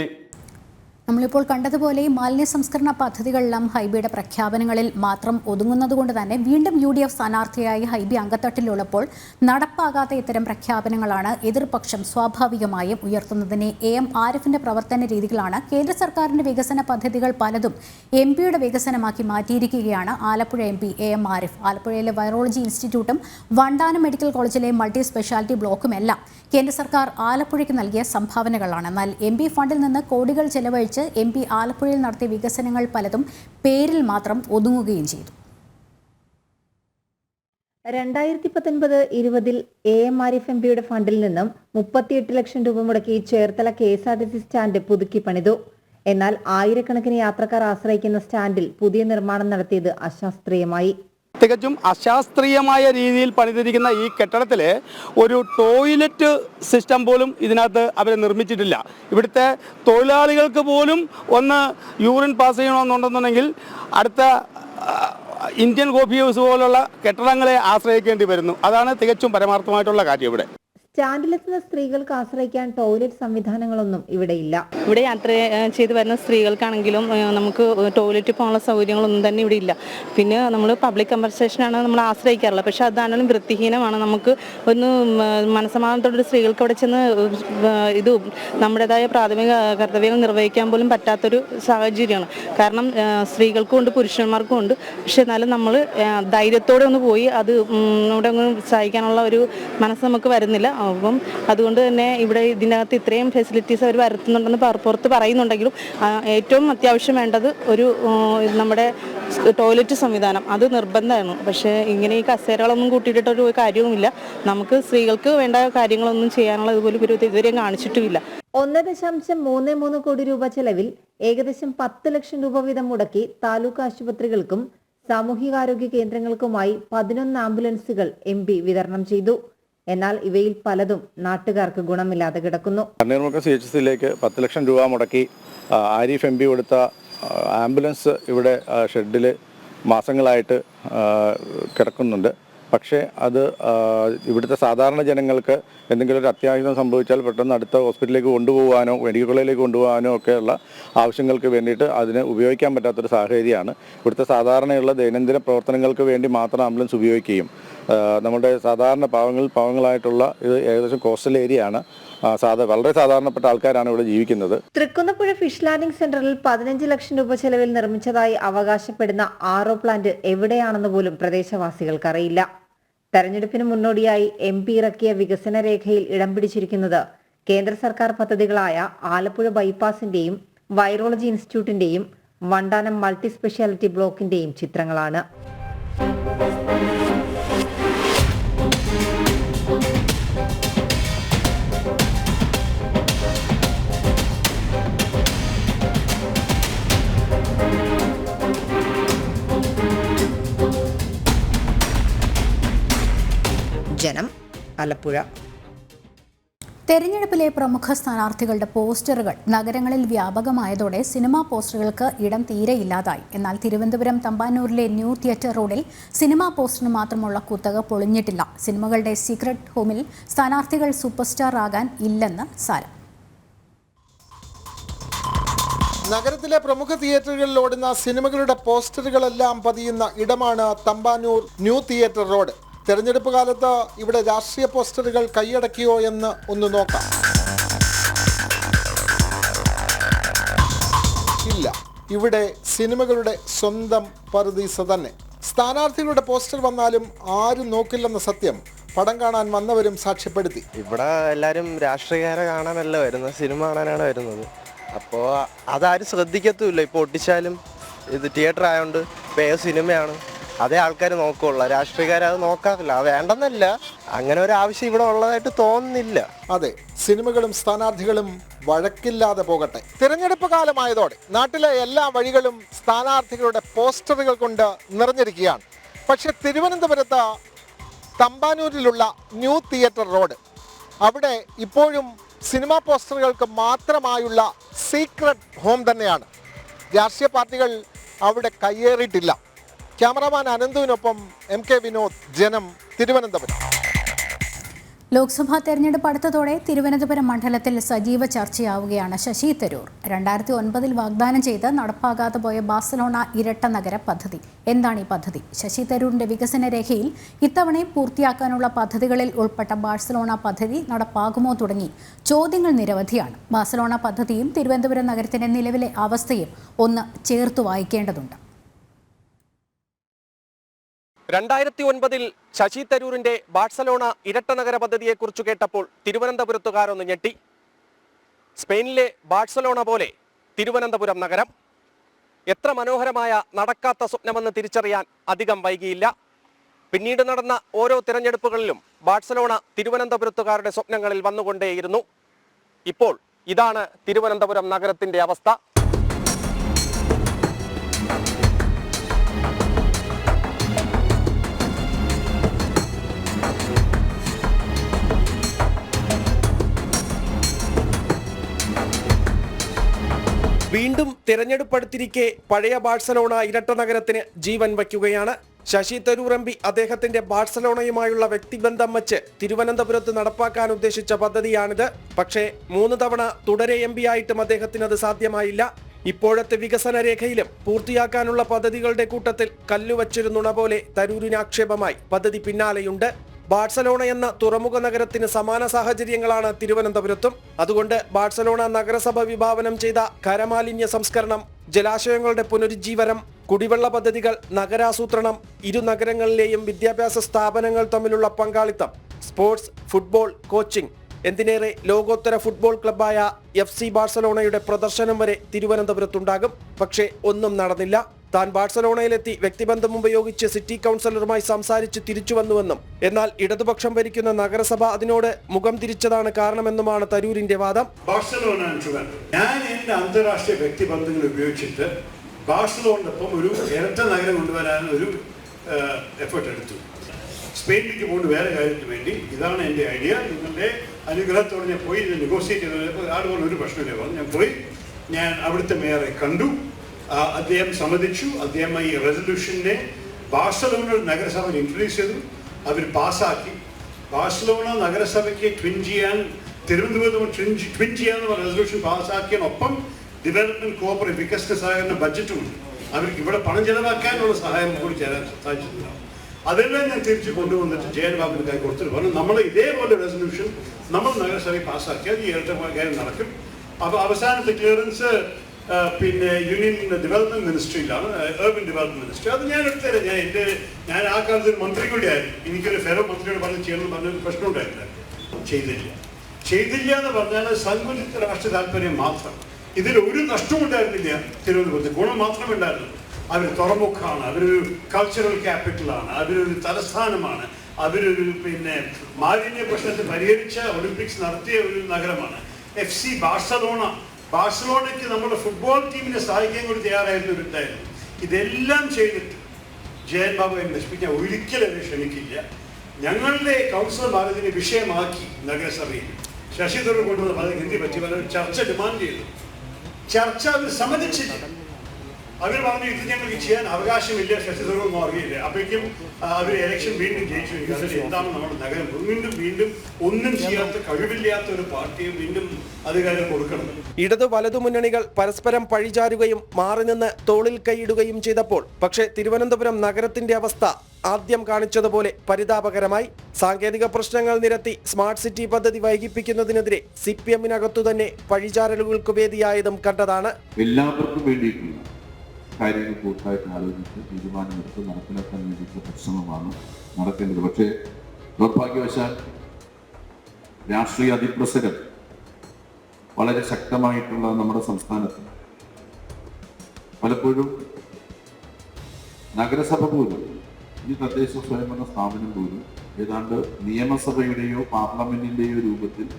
Speaker 1: നമ്മളിപ്പോൾ കണ്ടതുപോലെ മാലിന്യ സംസ്കരണ പദ്ധതികളിലും ഹൈബിയുടെ പ്രഖ്യാപനങ്ങളിൽ മാത്രം ഒതുങ്ങുന്നത് കൊണ്ട് തന്നെ വീണ്ടും യു ഡി എഫ് സ്ഥാനാർത്ഥിയായി ഹൈബി അംഗത്തട്ടിലുള്ളപ്പോൾ നടപ്പാകാത്ത ഇത്തരം പ്രഖ്യാപനങ്ങളാണ് എതിർപക്ഷം സ്വാഭാവികമായും ഉയർത്തുന്നതിന് എ എം ആരിഫിന്റെ പ്രവർത്തന രീതികളാണ് കേന്ദ്ര സർക്കാരിന്റെ വികസന പദ്ധതികൾ പലതും എം പിയുടെ വികസനമാക്കി മാറ്റിയിരിക്കുകയാണ് Alappuzha M P A M Arif ആലപ്പുഴയിലെ വൈറോളജി ഇൻസ്റ്റിറ്റ്യൂട്ടും വണ്ടാനം മെഡിക്കൽ കോളേജിലെ മൾട്ടി സ്പെഷ്യാലിറ്റി ബ്ലോക്കുമെല്ലാം കേന്ദ്ര സർക്കാർ ആലപ്പുഴയ്ക്ക് നൽകിയ സംഭാവനകളാണ് എന്നാൽ എം പി ഫണ്ടിൽ നിന്ന് കോടികൾ ചെലവഴിച്ച് എം പി ആലപ്പുഴയിൽ നടത്തിയ വികസനങ്ങൾ പലതും പേരിൽ
Speaker 8: മാത്രം ഒതുങ്ങുകയും ചെയ്തു രണ്ടായിരത്തി പത്തൊൻപത് ഇരുപതിൽ A M R F M പിയുടെ ഫണ്ടിൽ നിന്നും മുപ്പത്തിയെട്ട് ലക്ഷം രൂപ മുടക്കി Cherthala K S R T C stand പുതുക്കി പണിതു എന്നാൽ ആയിരക്കണക്കിന് യാത്രക്കാർ ആശ്രയിക്കുന്ന സ്റ്റാൻഡിൽ പുതിയ നിർമ്മാണം നടത്തിയത് അശാസ്ത്രീയമായി
Speaker 5: തികച്ചും അശാസ്ത്രീയമായ രീതിയിൽ പണിതിരിക്കുന്ന ഈ കെട്ടിടത്തിൽ ഒരു ടോയ്ലറ്റ് സിസ്റ്റം പോലും ഇതിനകത്ത് അവർ നിർമ്മിച്ചിട്ടില്ല ഇവിടുത്തെ തൊഴിലാളികൾക്ക് പോലും ഒന്ന് യൂറിൻ പാസ് ചെയ്യണമെന്നുണ്ടെന്നുണ്ടെങ്കിൽ അടുത്ത ഇന്ത്യൻ കോഫി ഹൗസ് പോലുള്ള കെട്ടിടങ്ങളെ ആശ്രയിക്കേണ്ടി വരുന്നു അതാണ്
Speaker 7: തികച്ചും പരമാർത്ഥമായിട്ടുള്ള കാര്യം ഇവിടെ
Speaker 8: സ്റ്റാൻഡിലെത്തുന്ന സ്ത്രീകൾക്ക് ആശ്രയിക്കാൻ ടോയ്ലറ്റ് സംവിധാനങ്ങളൊന്നും ഇവിടെ ഇല്ല ഇവിടെ യാത്ര ചെയ്ത് വരുന്ന സ്ത്രീകൾക്കാണെങ്കിലും നമുക്ക് ടോയ്ലറ്റ് പോകാനുള്ള സൗകര്യങ്ങളൊന്നും തന്നെ ഇവിടെ ഇല്ല പിന്നെ നമ്മൾ പബ്ലിക് കമ്പൻസേഷനാണ് നമ്മൾ ആശ്രയിക്കാറുള്ളത് പക്ഷേ അതാണെങ്കിലും വൃത്തിഹീനമാണ് നമുക്ക് ഒന്ന് മനസ്സമാധാനത്തോടെ സ്ത്രീകൾക്ക് അവിടെ ചെന്ന് ഇത് നമ്മുടേതായ പ്രാഥമിക കർത്തവ്യങ്ങൾ നിർവഹിക്കാൻ പോലും പറ്റാത്തൊരു സാഹചര്യമാണ് കാരണം സ്ത്രീകൾക്കും ഉണ്ട് പുരുഷന്മാർക്കും ഉണ്ട് പക്ഷെ എന്നാലും നമ്മൾ ധൈര്യത്തോടെ ഒന്ന് പോയി അത് ഒന്ന് സഹായിക്കാനുള്ള ഒരു മനസ്സ് നമുക്ക് വരുന്നില്ല അപ്പം അതുകൊണ്ട് തന്നെ ഇവിടെ ഇതിനകത്ത് ഇത്രയും ഫെസിലിറ്റീസ് അവർ വരുത്തുന്നുണ്ടെന്ന് പുറത്ത് പറയുന്നുണ്ടെങ്കിലും ഏറ്റവും അത്യാവശ്യം വേണ്ടത് ഒരു നമ്മുടെ ടോയ്ലറ്റ് സംവിധാനം അത് നിർബന്ധമാണ് പക്ഷേ ഇങ്ങനെ ഈ കസേരകളൊന്നും കൂട്ടിയിട്ടൊരു കാര്യവുമില്ല നമുക്ക് സ്ത്രീകൾക്ക് വേണ്ട കാര്യങ്ങളൊന്നും ചെയ്യാനുള്ള ഇതുപോലെ ഒരു ഇതുവരെ കാണിച്ചിട്ടുമില്ല ഒന്ന് ദശാംശം മൂന്ന് മൂന്ന് കോടി രൂപ ചെലവിൽ ഏകദേശം പത്ത് ലക്ഷം രൂപ വീതം മുടക്കി താലൂക്ക് ആശുപത്രികൾക്കും സാമൂഹികാരോഗ്യ കേന്ദ്രങ്ങൾക്കുമായി പതിനൊന്ന് ആംബുലൻസുകൾ എം വിതരണം ചെയ്തു എന്നാൽ ഇവയിൽ പലതും നാട്ടുകാർക്ക് ഗുണമില്ലാതെ കിടക്കുന്നു
Speaker 7: കണ്ണീർമുക്കം സി എച്ച്
Speaker 5: സിയിലേക്ക് പത്ത് ലക്ഷം രൂപ മുടക്കി ആരിഫ് എം പി കൊടുത്ത ആംബുലൻസ് ഇവിടെ ഷെഡിൽ മാസങ്ങളായിട്ട് കിടക്കുന്നുണ്ട് പക്ഷേ അത് ഇവിടുത്തെ സാധാരണ ജനങ്ങൾക്ക് എന്തെങ്കിലും ഒരു അത്യാഹിതം സംഭവിച്ചാൽ പെട്ടെന്ന് അടുത്ത ഹോസ്പിറ്റലിലേക്ക് കൊണ്ടുപോകാനോ മെഡിക്കൽ കോളേജിലേക്ക് കൊണ്ടുപോകാനോ ഒക്കെയുള്ള ആവശ്യങ്ങൾക്ക് വേണ്ടിയിട്ട് അതിന് ഉപയോഗിക്കാൻ പറ്റാത്തൊരു സാഹചര്യമാണ് ഇവിടുത്തെ സാധാരണയുള്ള ദൈനംദിന പ്രവർത്തനങ്ങൾക്ക് വേണ്ടി മാത്രം ആംബുലൻസ് ഉപയോഗിക്കുകയും നമ്മുടെ സാധാരണ പാവങ്ങൾ പാവങ്ങളായിട്ടുള്ള ഇത് ഏകദേശം കോസ്റ്റൽ ഏരിയ ആണ് വളരെ സാധാരണപ്പെട്ട ആൾക്കാരാണ്
Speaker 6: ഇവിടെ ജീവിക്കുന്നത്
Speaker 8: തൃക്കുന്നപ്പുഴ ഫിഷ് ലാൻഡിംഗ് സെന്ററിൽ പതിനഞ്ച് ലക്ഷം രൂപ ചെലവിൽ നിർമ്മിച്ചതായി അവകാശപ്പെടുന്ന ആറോ പ്ലാന്റ് എവിടെയാണെന്ന് പോലും പ്രദേശവാസികൾക്കറിയില്ല തെരഞ്ഞെടുപ്പിന് മുന്നോടിയായി എം പി ഇറക്കിയ വികസന രേഖയിൽ ഇടം പിടിച്ചിരിക്കുന്നത് കേന്ദ്ര സർക്കാർ പദ്ധതികളായ ആലപ്പുഴ ബൈപ്പാസിന്റെയും വൈറോളജി ഇൻസ്റ്റിറ്റ്യൂട്ടിന്റെയും വണ്ടാനം മൾട്ടി സ്പെഷ്യാലിറ്റി ബ്ലോക്കിന്റെയും ചിത്രങ്ങളാണ് ജനം ആലപ്പുഴ
Speaker 1: തെരഞ്ഞെടുപ്പിലെ പ്രമുഖ സ്ഥാനാർത്ഥികളുടെ പോസ്റ്ററുകൾ നഗരങ്ങളിൽ വ്യാപകമായതോടെ സിനിമാ പോസ്റ്ററുകൾക്ക് ഇടം തീരെയില്ലാതായി എന്നാൽ തിരുവനന്തപുരം തമ്പാനൂരിലെ ന്യൂ തിയേറ്റർ റോഡിൽ സിനിമാ പോസ്റ്ററിന് മാത്രമുള്ള കുത്തക പൊളിഞ്ഞിട്ടില്ല സിനിമകളുടെ സീക്രട്ട് ഹോമിൽ സ്ഥാനാർത്ഥികൾ സൂപ്പർ സ്റ്റാർ ആകാൻ ഇല്ലെന്ന് സാരം
Speaker 4: നഗരത്തിലെ പ്രമുഖ തിയേറ്ററുകളിൽ ഓടുന്ന സിനിമകളുടെ പോസ്റ്ററുകളെല്ലാം പതിയുന്ന ഇടമാണ് തമ്പാനൂർ ന്യൂ തിയേറ്റർ റോഡ് തെരഞ്ഞെടുപ്പ് കാലത്ത് ഇവിടെ രാഷ്ട്രീയ പോസ്റ്ററുകൾ കൈയടക്കിയോ എന്ന് ഒന്ന് നോക്കാം ഇല്ല ഇവിടെ സിനിമകളുടെ സ്വന്തം പറുദീസ തന്നെ സ്ഥാനാർത്ഥികളുടെ പോസ്റ്റർ വന്നാലും ആരും നോക്കില്ലെന്ന സത്യം പടം കാണാൻ വന്നവരും സാക്ഷ്യപ്പെടുത്തി
Speaker 5: ഇവിടെ എല്ലാവരും രാഷ്ട്രീയക്കാരെ കാണാനല്ല വരുന്നത് സിനിമ കാണാനാണ് വരുന്നത് അപ്പോൾ അതാരും ശ്രദ്ധിക്കത്തുമില്ല ഇപ്പോൾ ഒട്ടിച്ചാലും ഇത് തിയേറ്റർ ആയതുകൊണ്ട് പേ സിനിമയാണ് അതേ ആൾക്കാർ നോക്കുള്ളൂ രാഷ്ട്രീയക്കാർ അത് നോക്കാറില്ല വേണ്ടെന്നല്ല
Speaker 4: അങ്ങനെ ഒരു ആവശ്യം ഇവിടെ ഉള്ളതായിട്ട് തോന്നുന്നില്ല അതെ സിനിമകളും സ്ഥാനാർത്ഥികളും വഴക്കില്ലാതെ പോകട്ടെ തിരഞ്ഞെടുപ്പ് കാലമായതോടെ നാട്ടിലെ എല്ലാ വഴികളും സ്ഥാനാർത്ഥികളുടെ പോസ്റ്ററുകൾ കൊണ്ട് നിറഞ്ഞിരിക്കുകയാണ് പക്ഷെ തിരുവനന്തപുരത്ത് തമ്പാനൂരിലുള്ള ന്യൂ തിയേറ്റർ റോഡ് അവിടെ ഇപ്പോഴും സിനിമാ പോസ്റ്ററുകൾക്ക് മാത്രമായുള്ള സീക്രട്ട് ഹോം തന്നെയാണ് രാഷ്ട്രീയ പാർട്ടികൾ അവിടെ കയ്യേറിയിട്ടില്ല ക്യാമറാമാൻ അനന്തുവിനൊപ്പം എം കെ വിനോദ് ജനം തിരുവനന്തപുരം
Speaker 1: ലോക്സഭാ തെരഞ്ഞെടുപ്പ് അടുത്തതോടെ തിരുവനന്തപുരം മണ്ഡലത്തിൽ സജീവ ചർച്ചയാവുകയാണ് ശശി തരൂർ രണ്ടായിരത്തി ഒൻപതിൽ വാഗ്ദാനം ചെയ്ത് നടപ്പാകാതെ പോയ ബാഴ്സലോണ ഇരട്ട നഗര പദ്ധതി എന്താണ് ഈ പദ്ധതി ശശി തരൂരിന്റെ വികസന രേഖയിൽ ഇത്തവണ പൂർത്തിയാക്കാനുള്ള പദ്ധതികളിൽ ഉൾപ്പെട്ട ബാഴ്സലോണ പദ്ധതി നടപ്പാകുമോ തുടങ്ങി ചോദ്യങ്ങൾ നിരവധിയാണ് ബാഴ്സലോണ പദ്ധതിയും തിരുവനന്തപുരം നഗരത്തിന്റെ നിലവിലെ അവസ്ഥയും ഒന്ന് ചേർത്ത് വായിക്കേണ്ടതുണ്ട്
Speaker 5: രണ്ടായിരത്തി ഒൻപതിൽ ശശി തരൂരിന്റെ ബാഴ്സലോണ ഇരട്ട നഗര പദ്ധതിയെക്കുറിച്ച് കേട്ടപ്പോൾ തിരുവനന്തപുരത്തുകാരൊന്ന് ഞെട്ടി സ്പെയിനിലെ ബാഴ്സലോണ പോലെ തിരുവനന്തപുരം നഗരം എത്ര മനോഹരമായ നടക്കാത്ത സ്വപ്നമെന്ന് തിരിച്ചറിയാൻ അധികം വൈകിയില്ല പിന്നീട് നടന്ന ഓരോ തിരഞ്ഞെടുപ്പുകളിലും ബാഴ്സലോണ തിരുവനന്തപുരത്തുകാരുടെ സ്വപ്നങ്ങളിൽ വന്നുകൊണ്ടേയിരുന്നു ഇപ്പോൾ ഇതാണ് തിരുവനന്തപുരം നഗരത്തിന്റെ അവസ്ഥ വീണ്ടും തിരഞ്ഞെടുപ്പെടുത്തിരിക്കെ പഴയ ബാഴ്സലോണ ഇരട്ട നഗരത്തിന് ജീവൻ വയ്ക്കുകയാണ് ശശി തരൂർ എം പി അദ്ദേഹത്തിന്റെ ബാഴ്സലോണയുമായുള്ള വ്യക്തിബന്ധം വച്ച് തിരുവനന്തപുരത്ത് നടപ്പാക്കാൻ ഉദ്ദേശിച്ച പദ്ധതിയാണിത് പക്ഷേ മൂന്ന് തവണ തുടരെ എം പി ആയിട്ടും അദ്ദേഹത്തിന് അത് സാധ്യമായില്ല ഇപ്പോഴത്തെ വികസന രേഖയിലും പൂർത്തിയാക്കാനുള്ള പദ്ധതികളുടെ കൂട്ടത്തിൽ കല്ലുവച്ചൊരു നുണ പോലെ തരൂരിന് ആക്ഷേപമായി പദ്ധതി പിന്നാലെയുണ്ട് ബാഴ്സലോണ എന്ന തുറമുഖ നഗരത്തിന് സമാന സാഹചര്യങ്ങളാണ് തിരുവനന്തപുരത്തും അതുകൊണ്ട് ബാഴ്സലോണ നഗരസഭ വിഭാവനം ചെയ്ത കരമാലിന്യ സംസ്കരണം ജലാശയങ്ങളുടെ പുനരുജ്ജീവനം കുടിവെള്ള പദ്ധതികൾ നഗരാസൂത്രണം ഇരു നഗരങ്ങളിലെയും വിദ്യാഭ്യാസ സ്ഥാപനങ്ങൾ തമ്മിലുള്ള പങ്കാളിത്തം സ്പോർട്സ് ഫുട്ബോൾ കോച്ചിംഗ് എന്തിനേറെ ലോകോത്തര ഫുട്ബോൾ ക്ലബ്ബായ എഫ് സി ബാഴ്സലോണയുടെ പ്രദർശനം വരെ തിരുവനന്തപുരത്തുണ്ടാകും പക്ഷേ ഒന്നും നടന്നില്ല താൻ ബാഴ്സലോണയിലെത്തി വ്യക്തിബന്ധം ഉപയോഗിച്ച് സിറ്റി കൗൺസിലറുമായി സംസാരിച്ച് തിരിച്ചുവന്നുവെന്നും എന്നാൽ ഇടതുപക്ഷം ഭരിക്കുന്ന നഗരസഭ അതിനോട് മുഖം തിരിച്ചതാണ് കാരണമെന്നുമാണ് തരൂരിന്റെ വാദം ബാഴ്സലോണ
Speaker 9: ഞാൻ എന്റെ അന്താരാഷ്ട്ര വ്യക്തിബന്ധങ്ങൾ ഉപയോഗിച്ചിട്ട് ബാഴ്സലോണിനൊപ്പം ഒരു ഇരട്ട നഗരം കൊണ്ടുവരാൻ ഒരു എഫേർട്ട് എടുത്തു സ്പെയിനിലേക്ക് പോകുന്ന വേറെ കാര്യത്തിന് വേണ്ടി ഇതാണ് എൻ്റെ ഐഡിയ നിങ്ങളുടെ അനുഗ്രഹത്തോടെ ഞാൻ പോയി നെഗോഷിയേറ്റ് ചെയ്തപ്പോൾ ആളുകൾ ഒരു പ്രശ്നമില്ല പറഞ്ഞു ഞാൻ പോയി ഞാൻ അവിടുത്തെ മേയറെ കണ്ടു അദ്ദേഹം സമ്മതിച്ചു അദ്ദേഹം ഈ റെസൊല്യൂഷനെ ബാഴ്സലോണ നഗരസഭയിൽ ഇൻട്രൊഡ്യൂസ് ചെയ്തു അവർ പാസ്സാക്കി ബാഴ്സലോണ നഗരസഭയ്ക്ക് ട്വിൻ ചെയ്യാൻ തിരുവനന്തപുരത്ത് ട്വിൻ ചെയ്യാനുള്ള റെസൊല്യൂഷൻ പാസ്സാക്കിയതിനൊപ്പം ഡെവലപ്മെന്റ് കോപ്പറേറ്റ് വികസന സഹകരണ ഉണ്ട് അവർക്ക് ഇവിടെ പണം ചെലവാക്കാനുള്ള സഹായം കൂടി ചേരാൻ സാധിച്ചിട്ടുണ്ടാവും അതെല്ലാം ഞാൻ തിരിച്ചു കൊണ്ടുവന്നിട്ട് ജയൻ ബാബുവിന് കൈ കൊടുത്തിട്ട് പറഞ്ഞു നമ്മൾ ഇതേപോലെ റെസൊല്യൂഷൻ നമ്മൾ നഗരസഭയിൽ പാസ്സാക്കിയാൽ ഈ ഏറ്റവും കാര്യം നടക്കും അപ്പോൾ അവസാനത്തെ ക്ലിയറൻസ് പിന്നെ യൂണിയൻ ഡെവലപ്മെന്റ് മിനിസ്ട്രിയിലാണ് ഏർബൻ ഡെവലപ്മെന്റ് മിനിസ്ട്രി അത് ഞാൻ എടുത്തുതരാം ഞാൻ എന്റെ ഞാൻ ആ കാലത്ത് ഒരു മന്ത്രി കൂടിയായിരുന്നു എനിക്കൊരു ഫെറോ മന്ത്രിയോട് പറഞ്ഞ് ചെയ്യണമെന്ന് പറഞ്ഞൊരു പ്രശ്നം ഉണ്ടായിരുന്നു ചെയ്തില്ല ചെയ്തില്ല എന്ന് പറഞ്ഞാൽ സങ്കുചിത രാഷ്ട്രീയ താല്പര്യം മാത്രം ഇതിൽ ഒരു നഷ്ടവും ഉണ്ടായിരുന്നില്ല തിരുവനന്തപുരത്ത് ഗുണം മാത്രമേ ഉണ്ടായിരുന്നുള്ളൂ അവർ തുറമുഖമാണ് അവരൊരു കൾച്ചറൽ ക്യാപിറ്റലാണ് അവരൊരു തലസ്ഥാനമാണ് അവരൊരു പിന്നെ മാലിന്യ പ്രശ്നത്തെ പരിഹരിച്ച ഒളിമ്പിക്സ് നടത്തിയ ഒരു നഗരമാണ് എഫ് സി ബാഴ്സലോണ ബാഴ്സലോണയ്ക്ക് നമ്മുടെ ഫുട്ബോൾ ടീമിനെ സഹായിക്കാൻ കൂടി തയ്യാറായിരുന്ന ഒരു ഇതെല്ലാം ചെയ്തിട്ട് ജയൻ ബാബു എന്നെ നശിപ്പിക്കാൻ ഒരിക്കലും എന്നെ ക്ഷണിക്കില്ല ഞങ്ങളുടെ കൗൺസിലർമാർ ഇതിനെ വിഷയമാക്കി നഗരസഭയിൽ ശശി തരൂർ കൊണ്ടുവന്ന ഹിന്ദി പറ്റി ചർച്ച ഡിമാൻഡ് ചെയ്തു ചർച്ച അവർ സമ്മതിച്ചില്ല അവർ പറഞ്ഞു ഇത് ഞങ്ങൾക്ക് ചെയ്യാൻ അവകാശമില്ല ശശി തരൂർ അപ്പോഴേക്കും അവർ ഇലക്ഷൻ വീണ്ടും ജയിച്ചു അതിൽ എന്താണ് നമ്മുടെ നഗരം വീണ്ടും വീണ്ടും ഒന്നും ചെയ്യാത്ത കഴിവില്ലാത്ത ഒരു പാർട്ടിയെ വീണ്ടും അധികാരം കൊടുക്കണം
Speaker 5: ഇടതു വലതു മുന്നണികൾ പരസ്പരം പഴിചാരുകയും മാറി നിന്ന് തോളിൽ കൈയിടുകയും ചെയ്തപ്പോൾ പക്ഷേ തിരുവനന്തപുരം നഗരത്തിന്റെ അവസ്ഥ ആദ്യം കാണിച്ചതുപോലെ പരിതാപകരമായി സാങ്കേതിക പ്രശ്നങ്ങൾ നിരത്തി സ്മാർട്ട് സിറ്റി പദ്ധതി വൈകിപ്പിക്കുന്നതിനെതിരെ സി പി എമ്മിനകത്തു തന്നെ പഴിചാരലുകൾക്ക് വേദിയായതും കണ്ടതാണ്
Speaker 7: എല്ലാവർക്കും വേണ്ടിയിട്ടുള്ള കാര്യങ്ങൾ കൂട്ടായിട്ട് ആലോചിച്ച് തീരുമാനമെടുത്ത് നടപ്പിലാക്കാൻ വേണ്ടിയിട്ടുള്ള പരിശ്രമമാണ് നടക്കേണ്ടത് പക്ഷേ
Speaker 9: ദൗർഭാഗ്യവശാൽ
Speaker 7: രാഷ്ട്രീയ അതിപ്രസരം വളരെ ശക്തമായിട്ടുള്ള നമ്മുടെ സംസ്ഥാനത്ത് പലപ്പോഴും നഗരസഭ പോലും ഈ തദ്ദേശ സ്വയംഭരണ സ്ഥാപനം പോലും ഏതാണ്ട് നിയമസഭയുടെയോ പാർലമെന്റിന്റെയോ രൂപത്തിൽ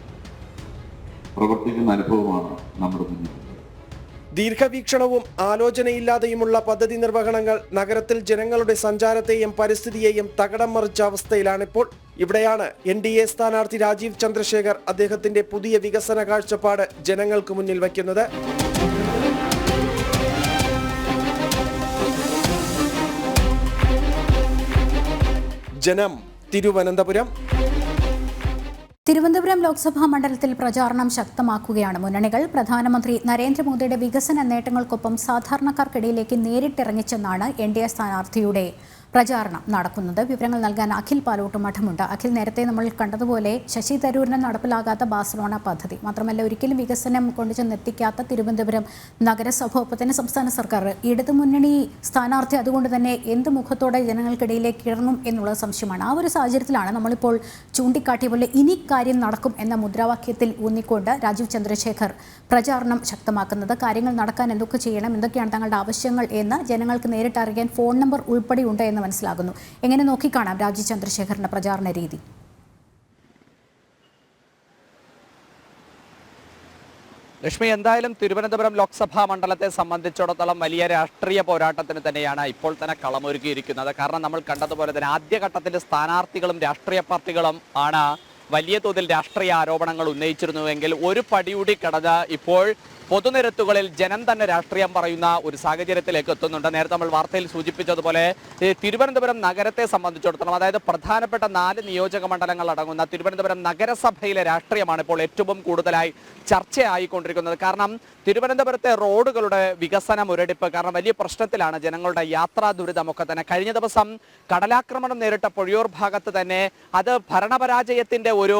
Speaker 7: പ്രവർത്തിക്കുന്ന അനുഭവമാണ്
Speaker 5: നമ്മുടെ മുന്നിൽ ദീർഘവീക്ഷണവും ആലോചനയില്ലാതെയുമുള്ള പദ്ധതി നിർവഹണങ്ങൾ നഗരത്തിൽ ജനങ്ങളുടെ സഞ്ചാരത്തെയും പരിസ്ഥിതിയെയും തകടം മറിച്ച അവസ്ഥയിലാണിപ്പോൾ ഇവിടെയാണ് എൻ ഡി എ സ്ഥാനാർത്ഥി രാജീവ് ചന്ദ്രശേഖർ അദ്ദേഹത്തിന്റെ പുതിയ വികസന കാഴ്ചപ്പാട് ജനങ്ങൾക്ക് മുന്നിൽ വയ്ക്കുന്നത് ജനം തിരുവനന്തപുരം
Speaker 1: തിരുവനന്തപുരം ലോക്സഭാ മണ്ഡലത്തിൽ പ്രചാരണം ശക്തമാക്കുകയാണ് മുന്നണികൾ പ്രധാനമന്ത്രി നരേന്ദ്രമോദിയുടെ വികസന നേട്ടങ്ങൾക്കൊപ്പം സാധാരണക്കാർക്കിടയിലേക്ക് നേരിട്ടിറങ്ങിച്ചെന്നാണ് എൻ ഡി എ സ്ഥാനാർത്ഥിയുടെ പ്രചാരണം നടക്കുന്നത് വിവരങ്ങൾ നൽകാൻ അഖിൽ പാലോട്ട് മഠമുണ്ട് അഖിൽ നേരത്തെ നമ്മൾ കണ്ടതുപോലെ ശശി തരൂരിന് നടപ്പിലാകാത്ത ബാഴ്സലോണ പദ്ധതി മാത്രമല്ല ഒരിക്കലും വികസനം കൊണ്ടുചെന്ന് എത്തിക്കാത്ത തിരുവനന്തപുരം നഗരസഭ ഒപ്പം സംസ്ഥാന സർക്കാർ ഇടതുമുന്നണി സ്ഥാനാർത്ഥി അതുകൊണ്ട് തന്നെ എന്ത് മുഖത്തോടെ ജനങ്ങൾക്കിടയിലേക്ക് ഇറങ്ങും എന്നുള്ള സംശയമാണ് ആ ഒരു സാഹചര്യത്തിലാണ് നമ്മളിപ്പോൾ ചൂണ്ടിക്കാട്ടിയ പോലെ ഇനി കാര്യം നടക്കും എന്ന മുദ്രാവാക്യത്തിൽ ഊന്നിക്കൊണ്ട് രാജീവ് ചന്ദ്രശേഖർ പ്രചാരണം ശക്തമാക്കുന്നത് കാര്യങ്ങൾ നടക്കാൻ എന്തൊക്കെ ചെയ്യണം എന്തൊക്കെയാണ് തങ്ങളുടെ ആവശ്യങ്ങൾ എന്ന് ജനങ്ങൾക്ക് നേരിട്ട് അറിയാൻ ഫോൺ നമ്പർ ഉൾപ്പെടെയുണ്ട് എന്ന് മനസ്സിലാകുന്നു എങ്ങനെ നോക്കിക്കാണാം രാജി ചന്ദ്രശേഖറിന്റെ പ്രചാരണ രീതി
Speaker 10: ലക്ഷ്മി എന്തായാലും തിരുവനന്തപുരം ലോക്സഭാ മണ്ഡലത്തെ സംബന്ധിച്ചിടത്തോളം വലിയ രാഷ്ട്രീയ പോരാട്ടത്തിന് തന്നെയാണ് ഇപ്പോൾ തന്നെ കളമൊരുക്കിയിരിക്കുന്നത് കാരണം നമ്മൾ കണ്ടതുപോലെ തന്നെ ആദ്യഘട്ടത്തിൽ സ്ഥാനാർത്ഥികളും രാഷ്ട്രീയ പാർട്ടികളും ആണ് വലിയ തോതിൽ രാഷ്ട്രീയ ആരോപണങ്ങൾ ഉന്നയിച്ചിരുന്നുവെങ്കിൽ ഒരു പടിയൂടി കടത ഇപ്പോൾ പൊതുനിരത്തുകളിൽ ജനം തന്നെ രാഷ്ട്രീയം പറയുന്ന ഒരു സാഹചര്യത്തിലേക്ക് എത്തുന്നുണ്ട് നേരത്തെ നമ്മൾ വാർത്തയിൽ സൂചിപ്പിച്ചതുപോലെ തിരുവനന്തപുരം നഗരത്തെ സംബന്ധിച്ചിടത്തോളം അതായത് പ്രധാനപ്പെട്ട നാല് നിയോജക മണ്ഡലങ്ങൾ അടങ്ങുന്ന തിരുവനന്തപുരം നഗരസഭയിലെ രാഷ്ട്രീയമാണ് ഇപ്പോൾ ഏറ്റവും കൂടുതലായി ചർച്ചയായിക്കൊണ്ടിരിക്കുന്നത് കാരണം തിരുവനന്തപുരത്തെ റോഡുകളുടെ വികസന മുരടിപ്പ് കാരണം വലിയ പ്രശ്നത്തിലാണ് ജനങ്ങളുടെ യാത്രാ ദുരിതമൊക്കെ തന്നെ കഴിഞ്ഞ ദിവസം കടലാക്രമണം നേരിട്ട പൊഴിയൂർ ഭാഗത്ത് തന്നെ അത് ഭരണപരാജയത്തിന്റെ ഒരു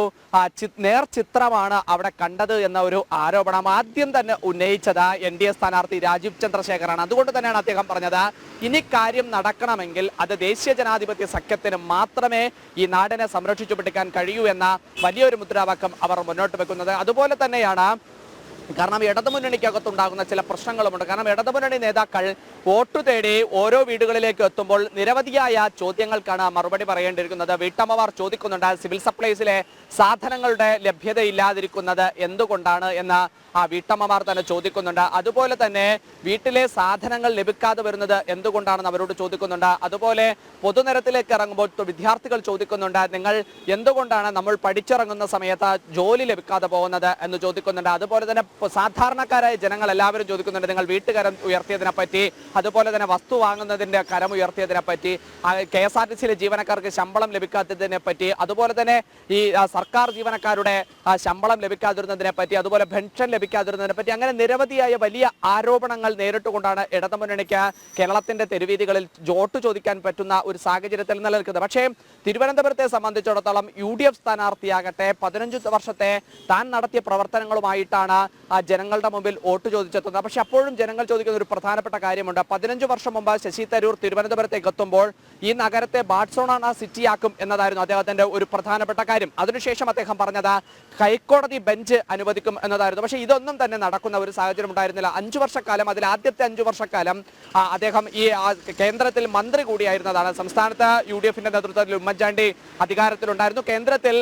Speaker 10: നേർ ചിത്രമാണ് അവിടെ കണ്ടത് എന്ന ഒരു ആരോപണം ആദ്യം തന്നെ ഉന്നയിച്ചത് എൻ ഡി എ സ്ഥാനാർത്ഥി രാജീവ് ചന്ദ്രശേഖരാണ് അതുകൊണ്ട് തന്നെയാണ് അദ്ദേഹം പറഞ്ഞത് ഇനി കാര്യം നടക്കണമെങ്കിൽ അത് ദേശീയ ജനാധിപത്യ സഖ്യത്തിന് മാത്രമേ ഈ നാടിനെ സംരക്ഷിച്ചു പിടിക്കാൻ കഴിയൂ എന്ന വലിയൊരു മുദ്രാവാക്യം അവർ മുന്നോട്ട് വെക്കുന്നത് അതുപോലെ തന്നെയാണ് കാരണം ഉണ്ടാകുന്ന ചില പ്രശ്നങ്ങളുമുണ്ട് കാരണം ഇടതുമുന്നണി നേതാക്കൾ വോട്ട് തേടി ഓരോ വീടുകളിലേക്ക് എത്തുമ്പോൾ നിരവധിയായ ചോദ്യങ്ങൾക്കാണ് മറുപടി പറയേണ്ടിയിരിക്കുന്നത് വീട്ടമ്മമാർ ചോദിക്കുന്നുണ്ട് സിവിൽ സപ്ലൈസിലെ സാധനങ്ങളുടെ ലഭ്യതയില്ലാതിരിക്കുന്നത് എന്തുകൊണ്ടാണ് എന്ന ആ വീട്ടമ്മമാർ തന്നെ ചോദിക്കുന്നുണ്ട് അതുപോലെ തന്നെ വീട്ടിലെ സാധനങ്ങൾ ലഭിക്കാതെ വരുന്നത് എന്തുകൊണ്ടാണെന്ന് അവരോട് ചോദിക്കുന്നുണ്ട് അതുപോലെ പൊതുനിരത്തിലേക്ക് ഇറങ്ങുമ്പോൾ വിദ്യാർത്ഥികൾ ചോദിക്കുന്നുണ്ട് നിങ്ങൾ എന്തുകൊണ്ടാണ് നമ്മൾ പഠിച്ചിറങ്ങുന്ന സമയത്ത് ജോലി ലഭിക്കാതെ പോകുന്നത് എന്ന് ചോദിക്കുന്നുണ്ട് അതുപോലെ തന്നെ സാധാരണക്കാരായ ജനങ്ങൾ എല്ലാവരും ചോദിക്കുന്നുണ്ട് നിങ്ങൾ വീട്ടുകരം ഉയർത്തിയതിനെ പറ്റി അതുപോലെ തന്നെ വസ്തു വാങ്ങുന്നതിന്റെ കരം ഉയർത്തിയതിനെ പറ്റി കെ എസ് ആർ ടി സിയിലെ ജീവനക്കാർക്ക് ശമ്പളം ലഭിക്കാത്തതിനെ പറ്റി അതുപോലെ തന്നെ ഈ സർക്കാർ ജീവനക്കാരുടെ ശമ്പളം ലഭിക്കാതിരുന്നതിനെ പറ്റി അതുപോലെ പെൻഷൻ ലഭിക്കും ലഭിക്കാതിരുന്നതിനെ പറ്റി അങ്ങനെ നിരവധിയായ വലിയ ആരോപണങ്ങൾ നേരിട്ടുകൊണ്ടാണ് ഇടതുമുന്നണിക്ക് കേരളത്തിന്റെ തെരുവീതികളിൽ ജോട്ട് ചോദിക്കാൻ പറ്റുന്ന ഒരു സാഹചര്യത്തിൽ നിലനിൽക്കുന്നത് പക്ഷേ തിരുവനന്തപുരത്തെ സംബന്ധിച്ചിടത്തോളം യു ഡി എഫ് സ്ഥാനാർത്ഥിയാകട്ടെ പതിനഞ്ച് വർഷത്തെ താൻ നടത്തിയ പ്രവർത്തനങ്ങളുമായിട്ടാണ് ആ ജനങ്ങളുടെ മുമ്പിൽ വോട്ട് ചോദിച്ചെത്തുന്നത് പക്ഷെ അപ്പോഴും ജനങ്ങൾ ചോദിക്കുന്ന ഒരു പ്രധാനപ്പെട്ട കാര്യമുണ്ട് പതിനഞ്ച് വർഷം മുമ്പ് ശശി തരൂർ തിരുവനന്തപുരത്തേക്ക് എത്തുമ്പോൾ ഈ നഗരത്തെ ബാഴ്സോണ സിറ്റിയാക്കും എന്നതായിരുന്നു അദ്ദേഹത്തിന്റെ ഒരു പ്രധാനപ്പെട്ട കാര്യം അതിനുശേഷം അദ്ദേഹം പറഞ്ഞത് ഹൈക്കോടതി ബെഞ്ച് അനുവദിക്കും എന്നതായിരുന്നു പക്ഷേ ഇതൊന്നും തന്നെ നടക്കുന്ന ഒരു സാഹചര്യം ഉണ്ടായിരുന്നില്ല അഞ്ചു വർഷക്കാലം അതിൽ ആദ്യത്തെ അഞ്ചു വർഷക്കാലം അദ്ദേഹം ഈ കേന്ദ്രത്തിൽ മന്ത്രി കൂടിയായിരുന്നതാണ് സംസ്ഥാനത്ത് യു ഡി എഫിന്റെ നേതൃത്വത്തിൽ ഉമ്മൻചാണ്ടി അധികാരത്തിലുണ്ടായിരുന്നു കേന്ദ്രത്തിൽ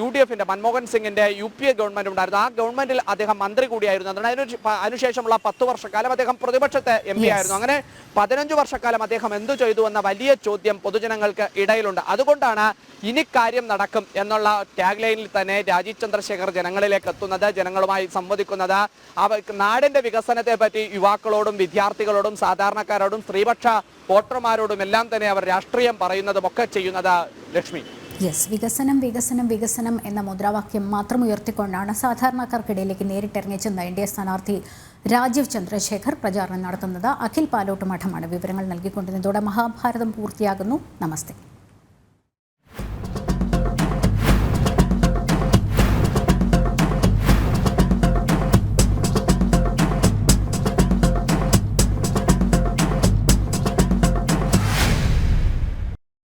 Speaker 10: യു ഡി എഫിന്റെ മൻമോഹൻ സിംഗിന്റെ യു പി എ ഗവൺമെന്റ് ഉണ്ടായിരുന്നു ആ ഗവൺമെന്റിൽ അദ്ദേഹം മന്ത്രി കൂടിയായിരുന്നു അതിന് അതിനുശേഷമുള്ള പത്ത് വർഷക്കാലം അദ്ദേഹം പ്രതിപക്ഷത്തെ എം പി ആയിരുന്നു അങ്ങനെ പതിനഞ്ച് വർഷക്കാലം അദ്ദേഹം എന്തു ചെയ്തു എന്ന വലിയ ചോദ്യം പൊതുജനങ്ങൾക്ക് ഇടയിലുണ്ട് അതുകൊണ്ടാണ് ഇനി കാര്യം നടക്കും എന്നുള്ള ടാഗ് ലൈനിൽ തന്നെ രാജി ചന്ദ്രശേഖർ ജനങ്ങളിലേക്ക് എത്തുന്നത് ജനങ്ങളുമായി സംവദിക്കുന്നത് നാടിന്റെ വികസനത്തെ പറ്റി യുവാക്കളോടും വിദ്യാർത്ഥികളോടും സാധാരണക്കാരോടും സ്ത്രീപക്ഷ വോട്ടർമാരോടും എല്ലാം തന്നെ അവർ രാഷ്ട്രീയം പറയുന്നതും ഒക്കെ ചെയ്യുന്നത് ലക്ഷ്മി
Speaker 1: യെസ് വികസനം വികസനം വികസനം എന്ന മുദ്രാവാക്യം മാത്രം ഉയർത്തിക്കൊണ്ടാണ് സാധാരണക്കാർക്കിടയിലേക്ക് നേരിട്ടിറങ്ങി ചെന്ന എൻ ഡി എ സ്ഥാനാർത്ഥി രാജീവ് ചന്ദ്രശേഖർ പ്രചാരണം നടത്തുന്നത് അഖിൽ പാലോട്ട് മഠമാണ് വിവരങ്ങൾ നൽകിക്കൊണ്ടിരുന്നതോടെ മഹാഭാരതം പൂർത്തിയാകുന്നു നമസ്തേ